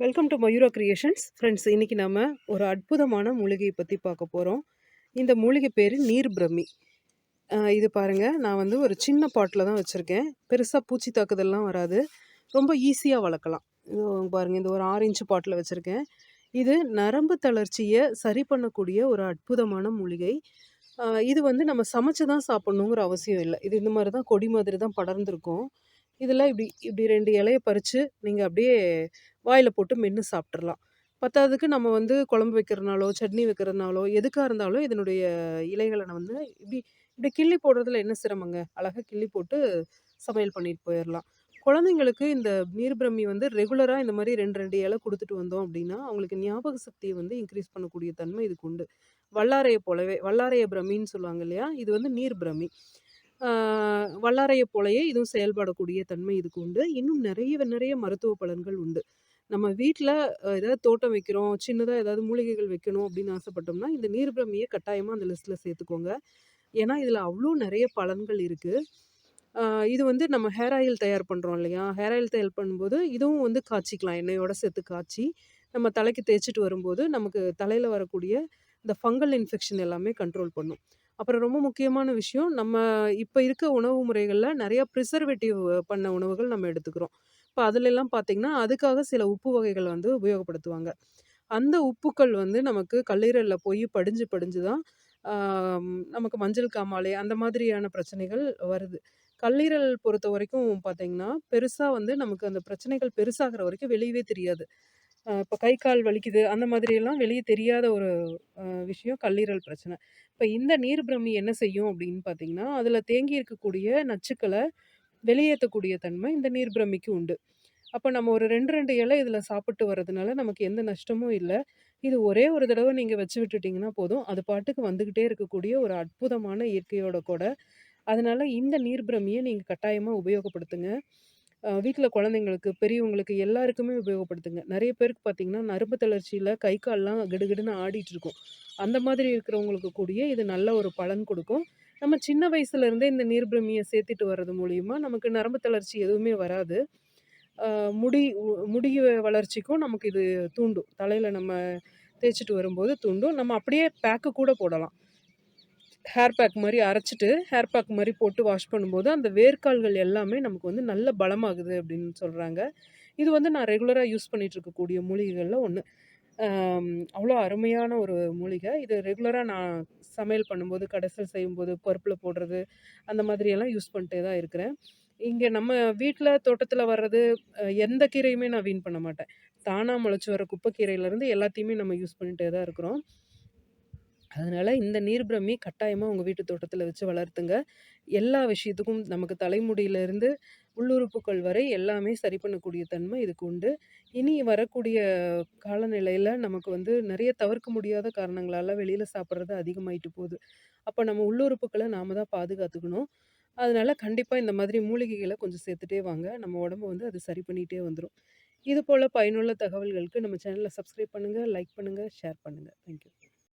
Welcome to Mayura creations friends இன்றைக்கி நம்ம ஒரு அற்புதமான மூலிகையை பற்றி பார்க்க போகிறோம் இந்த மூலிகை பேர் நீர் பிரம்மி இது பாருங்கள் நான் வந்து ஒரு சின்ன பாட்டில் தான் வச்சுருக்கேன். பெருசாக பூச்சி தாக்குதல்லாம் வராது. ரொம்ப ஈஸியாக வளர்க்கலாம். இது பாருங்கள் இந்த ஒரு ஆறு இன்ச்சு பாட்டில் வச்சுருக்கேன். இது நரம்பு தளர்ச்சியை சரி பண்ணக்கூடிய ஒரு அற்புதமான மூலிகை. இது வந்து நம்ம சமைச்சு தான் சாப்பிட்ணுங்கிற அவசியம் இல்லை. இது இந்த மாதிரி தான் கொடி மாதிரி தான் படர்ந்துருக்கும். இதில் இப்படி இப்படி ரெண்டு இலையை பறித்து நீங்கள் அப்படியே வாயில் போட்டு மென்று சாப்பிட்றலாம் பத்தாவதுக்கு நம்ம வந்து குழம்பு வைக்கிறனாலோ சட்னி வைக்கிறதுனாலோ எதுக்காக இருந்தாலும் இதனுடைய இலைகளை வந்து இப்படி இப்படி கிள்ளி போடுறதுல என்ன சிரமங்க? அழகாக கிள்ளி போட்டு சமையல் பண்ணிட்டு போயிடலாம். குழந்தைங்களுக்கு இந்த நீர்பிரமி வந்து ரெகுலராக இந்த மாதிரி ரெண்டு ரெண்டு இலை கொடுத்துட்டு வந்தோம் அப்படின்னா அவங்களுக்கு ஞாபக சக்தியை வந்து இன்க்ரீஸ் பண்ணக்கூடிய தன்மை இதுக்கு உண்டு. வல்லாரையை போலவே வல்லாரைய பிரமின்னு சொல்லுவாங்க இல்லையா? இது வந்து நீர் பிரமி வல்லாரையை போலயே இதுவும் செயல்படக்கூடிய தன்மை இதுக்கு உண்டு. இன்னும் நிறைய நிறைய மருத்துவ பலன்கள் உண்டு. நம்ம வீட்டில் ஏதாவது தோட்டம் வைக்கிறோம் சின்னதாக ஏதாவது மூலிகைகள் வைக்கணும் அப்படின்னு ஆசைப்பட்டோம்னா இந்த நீர்பிரமியை கட்டாயமாக அந்த லிஸ்ட்டில் சேர்த்துக்கோங்க. ஏன்னா இதில் அவ்வளோ நிறைய பலன்கள் இருக்குது இது வந்து நம்ம ஹேர் ஆயில் தயார் பண்ணுறோம் இல்லையா? ஹேர் ஆயில் தயார் பண்ணும்போது இதுவும் வந்து காய்ச்சிக்கலாம். எண்ணெயோட சேர்த்து காய்ச்சி நம்ம தலைக்கு தேய்ச்சிட்டு வரும்போது நமக்கு தலையில் வரக்கூடிய இந்த ஃபங்கல் இன்ஃபெக்ஷன் எல்லாமே கண்ட்ரோல் பண்ணும். அப்புறம் ரொம்ப முக்கியமான விஷயம் நம்ம இப்போ இருக்க உணவு முறைகளில் நிறையா ப்ரிசர்வேட்டிவ் பண்ண உணவுகள் நம்ம எடுத்துக்கிறோம். இப்போ அதுலெல்லாம் பார்த்திங்கன்னா அதுக்காக சில உப்பு வகைகள் வந்து உபயோகப்படுத்துவாங்க. அந்த உப்புக்கள் வந்து நமக்கு கல்லீரலில் போய் படிஞ்சு படிஞ்சு தான் நமக்கு மஞ்சள் காமாலை அந்த மாதிரியான பிரச்சனைகள் வருது. கல்லீரல் பொறுத்த வரைக்கும் பார்த்திங்கன்னா பெருசாக வந்து நமக்கு அந்த பிரச்சனைகள் பெருசாகிற வரைக்கும் வெளியவே தெரியாது. இப்போ கை கால் வலிக்குது அந்த மாதிரியெல்லாம் வெளியே தெரியாத ஒரு விஷயம் கல்லீரல் பிரச்சனை. இப்போ இந்த நீர் பிரமி என்ன செய்யும் அப்படின்னு பார்த்தீங்கன்னா அதில் தேங்கி இருக்கக்கூடிய நச்சுக்களை வெளியேற்றக்கூடிய தன்மை இந்த நீர் பிரமிக்கு உண்டு. அப்போ நம்ம ஒரு ரெண்டு ரெண்டு இலை இதில் சாப்பிட்டு வர்றதுனால நமக்கு எந்த நஷ்டமும் இல்லை. இது ஒரே ஒரு தடவை நீங்கள் வச்சு விட்டுட்டிங்கன்னா போதும். அது பாட்டுக்கு வந்துக்கிட்டே இருக்கக்கூடிய ஒரு அற்புதமான இயற்கையோட கூட. அதனால் இந்த நீர் பிரமியை நீங்கள் கட்டாயமாக உபயோகப்படுத்துங்க. வீட்டில் குழந்தைங்களுக்கு பெரியவங்களுக்கு எல்லாருக்குமே உபயோகப்படுத்துங்க. நிறைய பேருக்கு பார்த்தீங்கன்னா நரம்பு தளர்ச்சியில் கை கால்லாம் கிடுகிடுன்னு ஆடிட்டு இருக்கும் அந்த மாதிரி இருக்கிறவங்களுக்கு கூடிய இது நல்ல ஒரு பலன் கொடுக்கும். நம்ம சின்ன வயசுலேருந்தே இந்த நீர்பிரமியை சேர்த்துட்டு வர்றது மூலிமா நமக்கு நரம்பு தளர்ச்சி எதுவுமே வராது. முடி உ- முடி வளர்ச்சிக்கும் நமக்கு இது தூண்டும். தலையில் நம்ம தேய்ச்சிட்டு வரும்போது தூண்டும். நம்ம அப்படியே பேக்கு கூட போடலாம். ஹேர் பேக் மாதிரி அரைச்சிட்டு ஹேர் பேக் மாதிரி போட்டு வாஷ் பண்ணும்போது அந்த வேர்க்கால்கள் எல்லாமே நமக்கு வந்து நல்ல பலமாகுது அப்படின்னு சொல்கிறாங்க இது வந்து நான் ரெகுலராக யூஸ் பண்ணிகிட்டு இருக்கக்கூடிய மூலிகைகளில் ஒன்று அவ்வளோ அருமையான ஒரு மூலிகை. இது ரெகுலராக நான் சமையல் பண்ணும்போது கடைசல் செய்யும்போது பருப்பில் போடுறது அந்த மாதிரியெல்லாம் யூஸ் பண்ணிட்டே தான் இருக்கிறேன். இங்கே நம்ம வீட்டில் தோட்டத்தில் வர்றது எந்த கீரையுமே நான் வீண் பண்ண மாட்டேன். தானாக முளைச்சி வர குப்பைக்கீரையிலேருந்து எல்லாத்தையுமே நம்ம யூஸ் பண்ணிகிட்டே தான் இருக்கிறோம். அதனால் இந்த நீர் பிரம்மி கட்டாயமாக உங்கள் வீட்டு தோட்டத்தில் வச்சு வளர்த்துங்க. எல்லா விஷயத்துக்கும் நமக்கு தலைமுடியிலேருந்து உள்ளுறுப்புகள் வரை எல்லாமே சரி பண்ணக்கூடிய தன்மை இதுக்கு உண்டு. இனி வரக்கூடிய காலநிலையில் நமக்கு வந்து நிறைய தவிர்க்க முடியாத காரணங்களால் வெளியில் சாப்பிட்றது அதிகமாயிட்டு போகுது. அப்போ நம்ம உள்ளுறுப்புகளை நாம் தான் பாதுகாத்துக்கணும். அதனால் கண்டிப்பாக இந்த மாதிரி மூலிகைகளை கொஞ்சம் சேர்த்துட்டே வாங்க. நம்ம உடம்பு வந்து அது சரி பண்ணிகிட்டே வந்துடும் இது போல் பயனுள்ள தகவல்களுக்கு நம்ம சேனலை சப்ஸ்கிரைப் பண்ணுங்கள் லைக் பண்ணுங்கள் ஷேர் பண்ணுங்கள் தேங்க்யூ